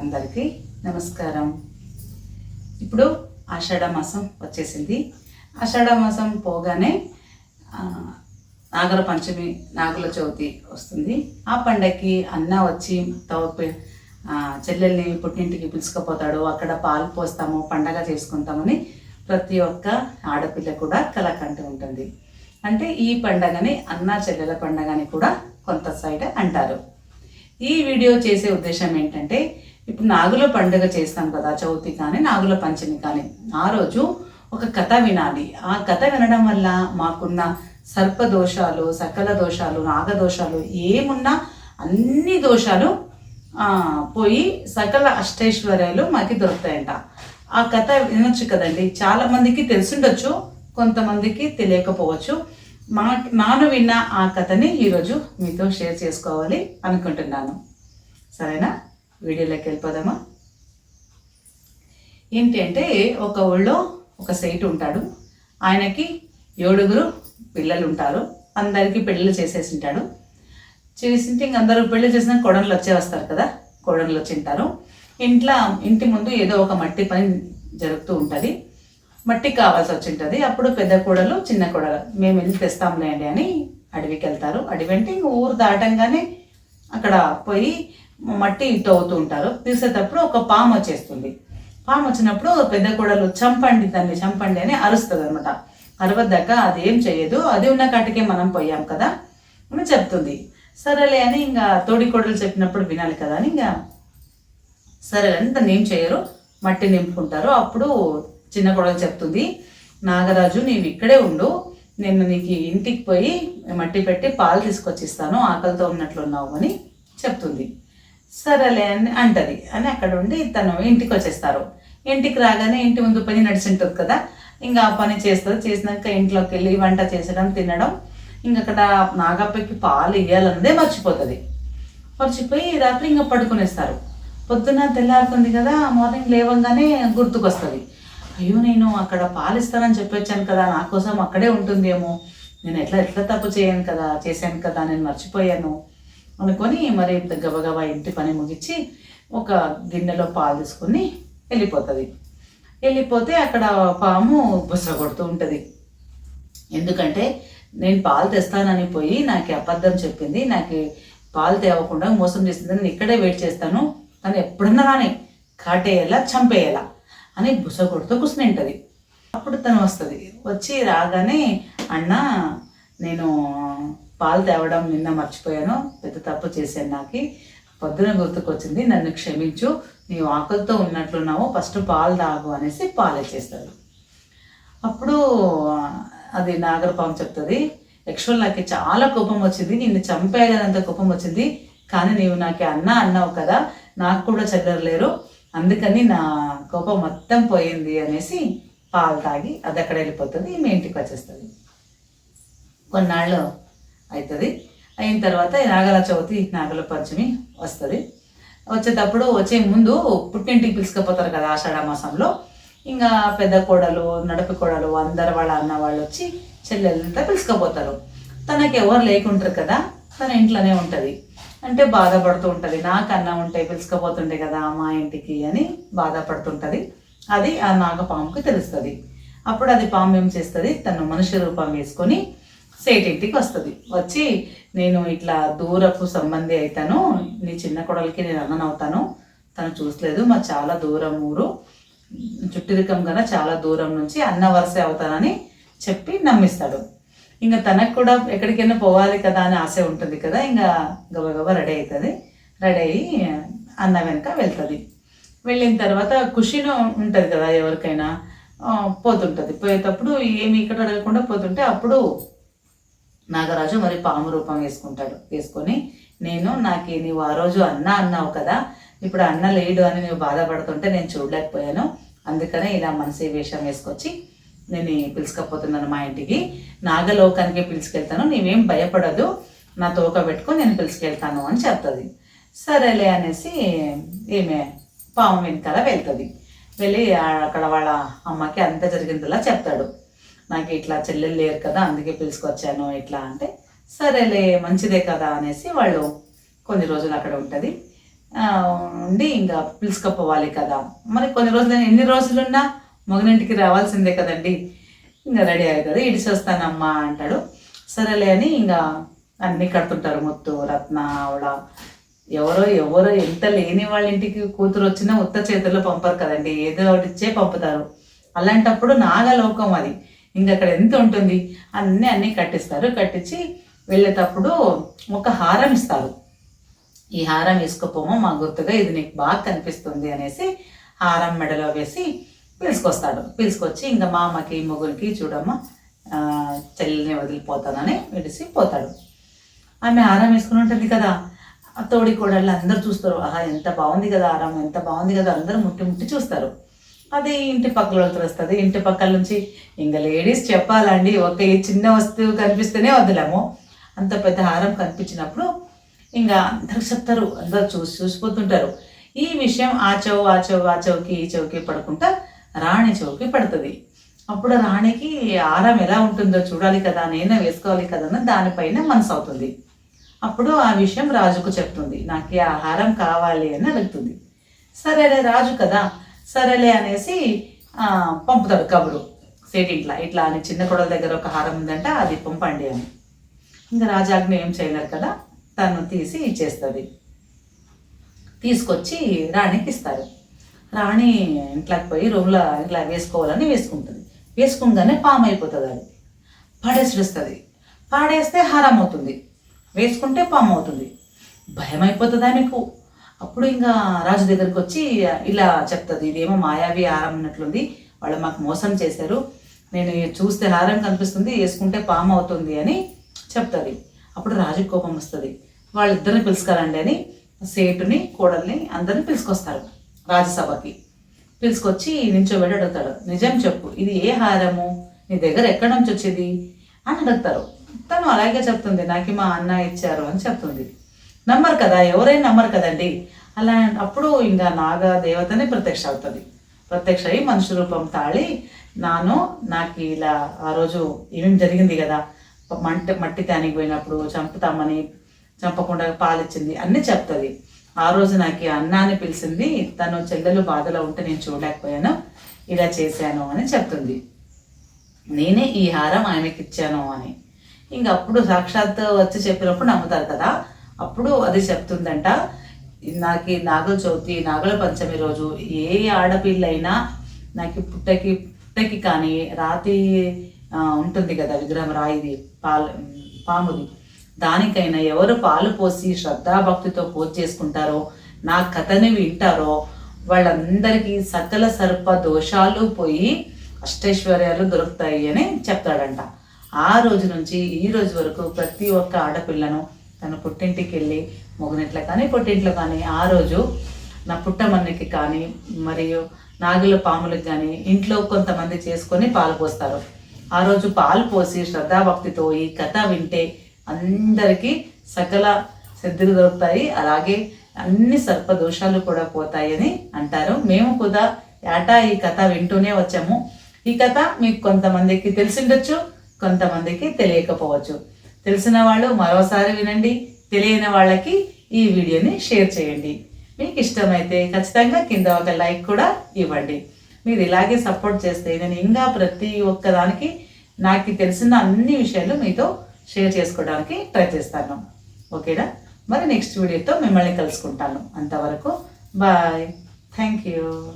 అందరికీ నమస్కారం. ఇప్పుడు ఆషాఢ మాసం వచ్చేసింది. ఆషాఢ మాసం పోగానే ఆ, నాగర పంచమి నాగుల చవితి వస్తుంది. ఆ పండగకి అన్న వచ్చి తవ చెల్లెల్ని పుట్టింటికి పిలుచుకుపోతాడు. అక్కడ పాలు పోస్తాము పండగ చేసుకుంటామని ప్రతి ఒక్క ఆడపిల్ల కూడా కలకంటూ ఉంటుంది. అంటే ఈ పండగని అన్న చెల్లెల పండగని కూడా కొంత సైడ్ అంటారు. ఈ వీడియో చేసే ఉద్దేశం ఏంటంటే ఇప్పుడు నాగుల పండుగ చేస్తాం కదా చవితి కానీ నాగుల పంచమి కానీ. ఆ రోజు ఒక కథ వినాలి. ఆ కథ వినడం వల్ల మాకున్న సర్ప దోషాలు సకల దోషాలు నాగదోషాలు ఏమున్నా అన్ని దోషాలు పోయి సకల అష్టైశ్వర్యాలు మాకు దొరుకుతాయంట. ఆ కథ వినొచ్చు కదండి. చాలా మందికి తెలిసిండొచ్చు కొంతమందికి తెలియకపోవచ్చు. మా నాను విన్న ఆ కథని ఈరోజు మీతో షేర్ చేసుకోవాలి అనుకుంటున్నాను. సరేనా? వీడియోలోకి వెళ్ళిపోదామా? ఏంటి అంటే ఒక ఊళ్ళో ఒక సైట్ ఉంటాడు. ఆయనకి ఏడుగురు పిల్లలు ఉంటారు అందరికీ పెళ్ళిళ్ళు చేసేసి ఉంటాడు. చేసింటే ఇంక అందరూ పెళ్ళి చేసిన కొడన్లు వచ్చే వస్తారు కదా కొడన్లు వచ్చి ఉంటారు. ఇంట్లో ఇంటి ముందు ఏదో ఒక మట్టి పని జరుగుతూ ఉంటుంది. మట్టి కావాల్సి వచ్చి ఉంటుంది. అప్పుడు పెద్ద కూడలు చిన్న కూడలు మేము వెళ్ళి తెస్తాంలేండి అని అడవికి వెళ్తారు. అడవి అంటే ఇంక ఊరు దాటంగానే అక్కడ పోయి మట్టి తవ్వుతూ ఉంటారు. తీసేటప్పుడు ఒక పాము వచ్చేస్తుంది. పాము వచ్చినప్పుడు పెద్ద కోడలు చంపండి దాన్ని చంపండి అని అరుస్తుంది అనమాట అరవద్దాక ఏం చేయదు. అది ఉన్న కాటికే మనం పోయాం కదా అని చెప్తుంది. సరేలే అని ఇంకా తోడి కోడలు చెప్పినప్పుడు వినాలి కదా అని ఇంకా సరే అని దాన్ని ఏం చేయరు. మట్టి నింపుకుంటారు. అప్పుడు చిన్న కొడలు చెప్తుంది నాగరాజు నీవు ఇక్కడే ఉండు. నేను నీకు ఇంటికి పోయి మట్టి పెట్టి పాలు తీసుకొచ్చి ఇస్తాను ఆకలితో ఉన్నట్లున్నావు అని చెప్తుంది. సరేలే అని అంటది. అని అక్కడ ఉండి తను ఇంటికి వచ్చేస్తారు. ఇంటికి రాగానే ఇంటి ముందు పని నడిచి ఉంటుంది కదా ఇంకా ఆ పని చేస్తుంది. చేసినాక ఇంట్లోకి వెళ్ళి వంట చేసడం తినడం ఇంకా అక్కడ నాగప్పకి పాలు ఇవ్వాలన్నదే మర్చిపోతుంది. మర్చిపోయి రాత్రి ఇంకా పడుకునేస్తారు. పొద్దున్న తెల్లారుతుంది కదా మార్నింగ్ లేవంగానే గుర్తుకొస్తుంది. అయ్యో నేను అక్కడ పాలు ఇస్తానని చెప్పొచ్చాను కదా నా కోసం అక్కడే ఉంటుందేమో. నేను ఎట్లా ఎట్లా తప్పు చేయను కదా చేశాను కదా నేను మర్చిపోయాను అనుకొని మరి గబగబా ఇంటి పని ముగించి ఒక గిన్నెలో పాలు తీసుకొని వెళ్ళిపోతుంది. వెళ్ళిపోతే అక్కడ పాము బుస కొడుతూ ఉంటుంది. ఎందుకంటే నేను పాలు తెస్తానని పోయి నాకు అబద్ధం చెప్పింది నాకు పాలు తేవకుండా మోసం చేసింది నేను ఇక్కడే వెయిట్ చేస్తాను. తను ఎప్పుడన్నా రాని కాటేయాలా చంపేయాలా? అని బుస కొడుతూ కూర్చుని అప్పుడు తను వస్తుంది. వచ్చి రాగానే అన్న నేను పాలు తేవడం నిన్న మర్చిపోయాను. పెద్ద తప్పు చేశాను నాకు. పొద్దున గుర్తుకొచ్చింది. నన్ను క్షమించు. నీవు ఆకలితో ఉన్నట్లున్నావు. ఫస్ట్ పాలు తాగు అనేసి పాలు ఇచ్చేస్తుంది. అప్పుడు అది నాగరపాము చెప్తుంది యాక్చువల్ నాకు చాలా కోపం వచ్చింది. నిన్ను చంపేయాలనంత కోపం వచ్చింది. కానీ నీవు నాకు అన్న అన్నావు కదా. నాకు కూడా చెల్లరలేరు అందుకని నా కోపం మొత్తం పోయింది అనేసి పాలు తాగి అది అక్కడ వెళ్ళిపోతుంది మీ ఇంటికి వచ్చేస్తుంది. కొన్నాళ్ళు అవుతుంది అయిన తర్వాత నాగల చవితి నాగల పంచమి వస్తుంది. వచ్చేటప్పుడు వచ్చే ముందు పుట్టింటికి పిలుచుకుపోతారు కదా ఆషాఢ మాసంలో. ఇంకా పెద్ద కోడలు నడుపు కోడలు అందరు వాళ్ళ అన్న వాళ్ళు వచ్చి చెల్లెలంతా పిలుచుకుపోతారు. తనకి ఎవరు లేకుంటారు కదా తన ఇంట్లోనే ఉంటుంది. అంటే బాధపడుతూ ఉంటుంది. నాకు అన్న ఉంటే పిలుచుకుపోతుండే కదా మా ఇంటికి అని బాధపడుతుంటుంది. అది ఆ నాగపాముకి తెలుస్తుంది. అప్పుడు అది పాము ఏం చేస్తుంది? తను మనుష్య రూపం వేసుకొని సేట్ ఇంటికి వస్తుంది. వచ్చి నేను ఇట్లా దూరపు సంబంధి అవుతాను నీ చిన్న కొడలకి నేను అన్ననవుతాను తను చూసలేదు మా చాలా దూరం ఊరు. చుట్టిరికం కన్నా చాలా దూరం నుంచి అన్న వరుస అవుతానని చెప్పి నమ్మిస్తాడు. ఇంకా తనకు కూడా ఎక్కడికైనా పోవాలి కదా అని ఆశ ఉంటుంది కదా ఇంకా గబగబా రెడీ అవుతుంది రెడీ అయ్యి అన్న వెనక వెళ్తుంది. వెళ్ళిన తర్వాత ఖుషిలో ఉంటుంది కదా ఎవరికైనా పోతుంటుంది. పోయేటప్పుడు ఏమి ఇక్కడ అడగకుండా పోతుంటే అప్పుడు నాగరాజు మరి పాము రూపం వేసుకుంటాడు. వేసుకొని నేను నాకు నీవు ఆ రోజు అన్న అన్నావు కదా ఇప్పుడు అన్న లేడు అని నువ్వు బాధపడుతుంటే నేను చూడలేకపోయాను. అందుకనే ఇలా మనసు వేషం వేసుకొచ్చి నేను పిలుచుకపోతున్నాను మా ఇంటికి. నాగలోకానికి పిలుచుకెళ్తాను. నీవేం భయపడదు. నా తోక పెట్టుకొని నేను పిలుచుకెళ్తాను అని చెప్తుంది. సరేలే అనేసి ఈమె పాము వెనకాల వెళ్తుంది. వెళ్ళి అక్కడ వాళ్ళ అమ్మకి అంత జరిగిందిలా చెప్తాడు. నాకు ఇట్లా చెల్లెలు లేరు కదా అందుకే పిలుచుకొచ్చాను ఇట్లా అంటే సరేలే మంచిదే కదా అనేసి వాళ్ళు కొన్ని రోజులు అక్కడ ఉంటుంది. ఉండి ఇంకా పిలుచుకపోవాలి కదా. మరి కొన్ని రోజులు ఎన్ని రోజులున్నా మగనింటికి రావాల్సిందే కదండి. ఇంకా రెడీ అయ్యారు కదా ఇడిసి వస్తానమ్మా అంటాడు. సరేలే అని ఇంకా అన్నీ కడుతుంటారు ముత్తు రత్న ఆవిడ ఎవరో ఎవరో ఎంత లేని వాళ్ళ ఇంటికి కూతురు వచ్చినా ఉత్త చేతుల్లో పంపరు కదండి. ఏదో ఒకటి ఇచ్చే పంపుతారు. అలాంటప్పుడు నాగలోకం అది. ఇంకా అక్కడ ఎంత ఉంటుంది? అన్నీ అన్నీ కట్టిస్తారు. కట్టించి వెళ్ళేటప్పుడు ఒక హారం ఇస్తారు. ఈ హారం వేసుకోపోమో మా గుర్తుగా ఇది నీకు బాగా కనిపిస్తుంది అనేసి హారం మెడలో వేసి పిలుచుకొస్తాడు. పిలుచుకొచ్చి ఇంకా మా అమ్మకి మొగురికి చూడమ్మ చెల్లిని వదిలిపోతానని విడిసి పోతాడు. ఆమె హారం వేసుకుని ఉంటుంది కదా. ఆ తోడి కోడళ్ళు అందరూ చూస్తారు. ఆహా ఎంత బాగుంది కదా హారం ఎంత బాగుంది కదా అందరూ ముట్టి ముట్టి చూస్తారు. అది ఇంటి పక్కల వస్తుంది. ఇంటి పక్కల నుంచి ఇంకా లేడీస్ చెప్పాలండి ఒక ఈ చిన్న వస్తువు కనిపిస్తేనే వదిలేము. అంత పెద్ద హారం కనిపించినప్పుడు ఇంకా అందరూ చెప్తారు. అందరూ చూసి చూసిపోతుంటారు. ఈ విషయం ఆ చెవు ఆ చెవు ఆ చెవుకి ఈ చెవుకి పడుకుంటా రాణి చౌకి పడుతుంది. అప్పుడు రాణికి హారం ఎలా ఉంటుందో చూడాలి కదా నేనే వేసుకోవాలి కదా అని దానిపైన మనసు అవుతుంది. అప్పుడు ఆ విషయం రాజుకు చెప్తుంది. నాకు ఆహారం కావాలి అని అడుగుతుంది. సరేలే రాజు కదా సరేలే అనేసి పంపుతాడు కబురు. సేటి ఇట్లా ఇట్లా అని చిన్న కొడల దగ్గర ఒక హారం ఉందంట అది పంపండి అని. ఇంకా రాజాజ్ఞ ఏం చేయలేరు కదా తను తీసి ఇచ్చేస్తుంది. తీసుకొచ్చి రాణికి ఇస్తారు. రాణి ఇంట్లోకి పోయి రూమ్లో ఇట్లా వేసుకోవాలని వేసుకుంటుంది. వేసుకోగానే పాము అయిపోతుంది అది. పడేసిస్తుంది పాడేస్తే హారం అవుతుంది. వేసుకుంటే పాము అవుతుంది. భయం అయిపోతుందా మీకు? అప్పుడు ఇంకా రాజు దగ్గరికి వచ్చి ఇలా చెప్తుంది ఇదేమో మాయావి హారం ఉన్నట్లుంది వాళ్ళు మాకు మోసం చేశారు. నేను చూస్తే హారం కనిపిస్తుంది వేసుకుంటే పాము అవుతుంది అని చెప్తుంది. అప్పుడు రాజు కోపం వస్తుంది. వాళ్ళిద్దరిని పిలుచుకోరండి అని సేటుని కోడల్ని అందరిని పిలుచుకొస్తారు. రాజ్యసభకి పిలుచుకొచ్చి నించోబెట్టి అడుగుతాడు. నిజం చెప్పు ఇది ఏ హారము? నీ దగ్గర ఎక్కడి నుంచి వచ్చింది? అని అడుగుతారు. తను అలాగే చెప్తుంది. నాకు మా అన్న ఇచ్చారు అని చెప్తుంది. నమ్మరు కదా ఎవరైనా నమ్మరు కదండి. అలా అప్పుడు ఇంకా నాగ దేవతనే ప్రత్యక్ష అవుతుంది. ప్రత్యక్ష అయ్యి మనుషు రూపం తాళి నాను నాకు ఇలా ఆ రోజు ఏమేమి జరిగింది కదా? మంట మట్టి తానికి పోయినప్పుడు చంపుతామని చంపకుండా పాలిచ్చింది అన్నీ చెప్తుంది. ఆ రోజు నాకు ఈ అన్నాన్ని పిలిచింది తను చెల్లెలు బాధలో ఉంటే నేను చూడలేకపోయాను ఇలా చేశాను అని చెప్తుంది. నేనే ఈ హారం ఆమెకి ఇచ్చాను అని. ఇంక అప్పుడు సాక్షాత్ వచ్చి చెప్పినప్పుడు నమ్ముతారు కదా అప్పుడు అది చెప్తుందంట నాకు ఈ నాగుల చవితి నాగుల పంచమి రోజు ఏ ఆడపిల్లైనా నాకు పుట్టకి పుట్టకి కానీ రాతి ఉంటుంది కదా విగ్రహం రాయిది పాలు పాముది దానికైనా ఎవరు పాలు పోసి శ్రద్ధాభక్తితో పూజ చేసుకుంటారో నా కథని వింటారో వాళ్ళందరికీ సకల సర్ప దోషాలు పోయి అష్టైశ్వర్యాలు దొరుకుతాయి అని చెప్తాడంట. ఆ రోజు నుంచి ఈ రోజు వరకు ప్రతి ఒక్క ఆడపిల్లను తన పుట్టింటికి వెళ్ళి మొగనింట్లో కానీ పుట్టింట్లో కానీ ఆ రోజు నా పుట్టమన్నకి కానీ మరియు నాగుల పాములకు కానీ ఇంట్లో కొంతమంది చేసుకొని పాలు పోస్తారు. ఆ రోజు పాలు పోసి శ్రద్ధాభక్తితో ఈ కథ వింటే అందరికీ సకల సిద్ధులు దొరుకుతాయి. అలాగే అన్ని సర్పదోషాలు కూడా పోతాయని అంటారు. మేము కూడా ఏటా ఈ కథ వింటూనే వచ్చాము. ఈ కథ మీకు కొంతమందికి తెలిసిండొచ్చు కొంతమందికి తెలియకపోవచ్చు. తెలిసిన వాళ్ళు మరోసారి వినండి తెలియని వాళ్ళకి ఈ వీడియోని షేర్ చేయండి. మీకు ఇష్టమైతే ఖచ్చితంగా కింద ఒక లైక్ కూడా ఇవ్వండి. మీరు ఇలాగే సపోర్ట్ చేస్తే నేను ఇంకా ప్రతి ఒక్కదానికి నాకు తెలిసిన అన్ని విషయాలు మీతో షేర్ చేసుకోవడానికి ట్రై చేస్తాను. ఓకేనా? మరి నెక్స్ట్ వీడియోతో మిమ్మల్ని కలుసుకుంటాను. అంతవరకు బాయ్. Thank you.